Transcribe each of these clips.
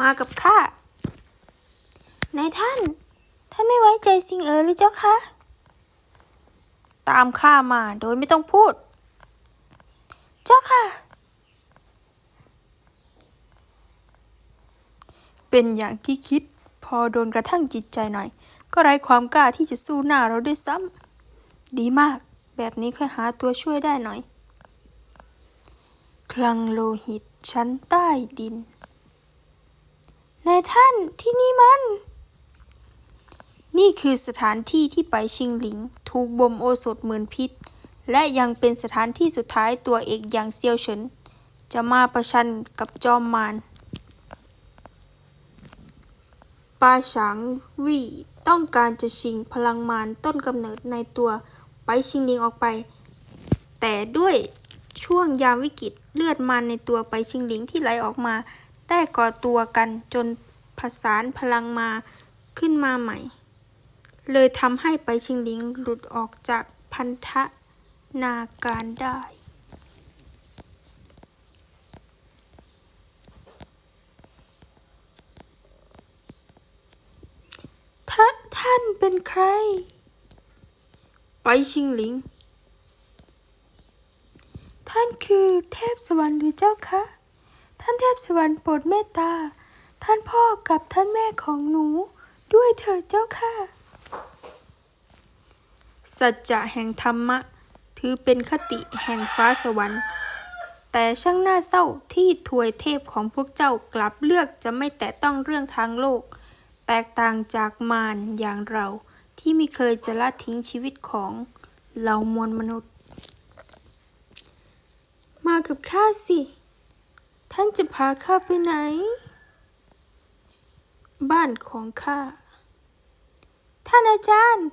มากับข้านายท่าน ท่านไม่ไว้ใจสิงเอ๋อหรือเจ้าคะ ตามข้ามาโดยไม่ต้องพูด เจ้าค่ะ เป็นอย่างที่คิด พอโดนกระทั่งจิตใจหน่อย ก็ไร้ความกล้าที่จะสู้หน้าเราด้วยซ้ำ ดีมาก แบบนี้ค่อยหาตัวช่วยได้หน่อย คลังโลหิตชั้นใต้ดิน นายท่านที่นี่มัน นี่คือสถานที่ที่ไปชิงหลิง ถูกบ่มโอสถเหมือนพิษ และยังเป็นสถานที่สุดท้ายตัวเอกอย่างเซียวเฉิน จะมาประชันกับจอมมารปาฉางวี่ต้องการจะชิงพลังมารต้นกำเนิดในตัวไปชิงหลิงออกไป แต่ด้วยช่วงยามวิกฤตเลือดมารในตัวไปชิงหลิงที่ไหลออกมา ได้ก่อตัวกันจนผสานพลังมาขึ้นมาใหม่ เลยทำให้ไปชิงหลิงหลุดออกจากพันธนาการได้ท่าท่านเป็นใคร ไปชิงหลิง ท่านคือเทพสวรรค์หรือเจ้าคะ ท่านเทพสวรรค์โปรดเมตตา ท่านพ่อกับท่านแม่ของหนู ด้วยเถิดเจ้าค่ะ สัจจะแห่งธรรมะ ถือเป็นคติแห่งฟ้าสวรรค์ แต่ช่างน่าเศร้าที่ถวยเทพของพวกเจ้ากลับเลือกจะไม่แตะต้องเรื่องทางโลก แตกต่างจากมารอย่างเราที่ไม่เคยจะละทิ้งชีวิตของเหล่ามวลมนุษย์ มากับข้าสิ ท่านจะพาข้าไปไหน บ้านของข้า ท่านอาจารย์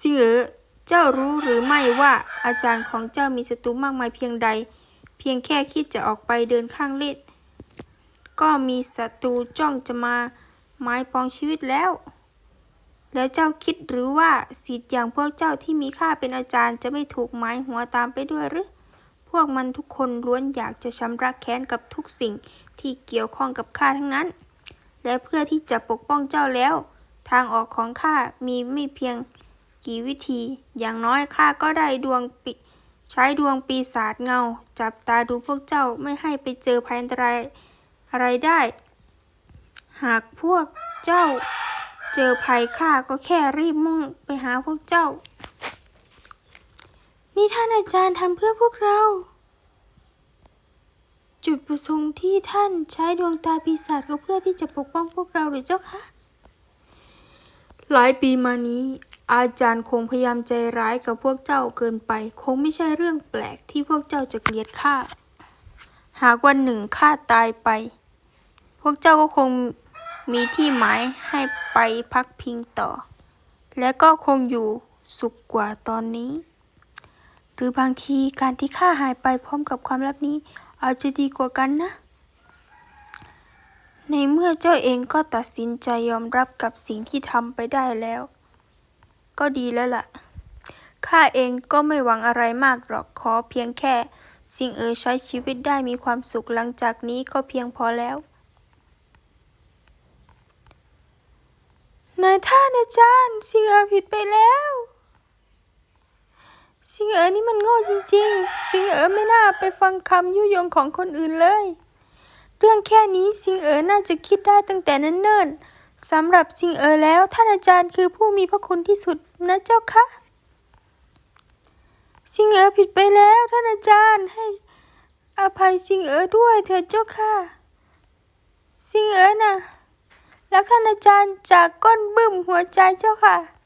สิงเอ๋อเจ้ารู้หรือไม่ว่าอาจารย์ของเจ้ามีศัตรูมากมายเพียงใด เพียงแค่คิดจะออกไปเดินข้างเล่นก็มีศัตรูจ้องจะมาหมายปองชีวิตแล้ว แล้วเจ้าคิดหรือว่าสิทธิ์อย่างพวกเจ้าที่มีค่าเป็นอาจารย์จะไม่ถูกหมายหัวตามไปด้วยหรือ พวกมันทุกคนล้วนอยากจะชำระแค้นกับทุกสิ่งที่เกี่ยวข้องกับข้าทั้งนั้น และเพื่อที่จะปกป้องเจ้าแล้ว ทางออกของข้ามีไม่เพียงกี่วิธี อย่างน้อยข้าก็ได้ดวงปิใช้ดวงปีศาจเงา จับตาดูพวกเจ้าไม่ให้ไปเจอภัยอันตรายอะไรได้ หากพวกเจ้าเจอภัยข้าก็แค่รีบมุ่งไปหาพวกเจ้า นี่ท่านอาจารย์ทำเพื่อพวกเรา จุดประสงค์ที่ท่านใช้ดวงตาปีศาจก็เพื่อที่จะปกป้องพวกเราหรือเจ้าคะ หลายปีมานี้ อาจารย์คงพยายามใจร้ายกับพวกเจ้าเกินไป คงไม่ใช่เรื่องแปลกที่พวกเจ้าจะเกลียดข้า หากวันหนึ่งข้าตายไป พวกเจ้าก็คงมีที่หมายให้ไปพักพิงต่อ และก็คงอยู่สุขกว่าตอนนี้ รือบางทีการที่ข้าหายไปพร้อมกับความลับนี้ อาจจะดีกว่ากันนะ ในเมื่อเจ้าเองก็ตัดสินใจยอมรับกับสิ่งที่ทำไปได้แล้ว ก็ดีแล้วล่ะ ข้าเองก็ไม่หวังอะไรมากหรอกขอเพียงแค่ สิ่งเอ๋ยใช้ชีวิตได้มีความสุขหลังจากนี้ก็เพียงพอแล้วนายท่านอาจารย์ สิ่งเอ๋ยผิดไปแล้ว สิงเอ๋อนี่มันโง่จริงๆ สิงเอ๋อไม่น่าไปฟังคำยุยงของคนอื่นเลย เรื่องแค่นี้สิงเอ๋อน่าจะคิดได้ตั้งแต่เนิ่นๆสำหรับสิงเอ๋อแล้วท่านอาจารย์คือผู้มีพระคุณที่สุดนะเจ้าคะสิงเอ๋อผิดไปแล้วท่านอาจารย์ให้อภัยสิงเอ๋อด้วยเถิดเจ้าค่ะ สิงเอ๋อน่ะแล้วท่านอาจารย์จากก้นบึ้มหัวใจเจ้าค่ะ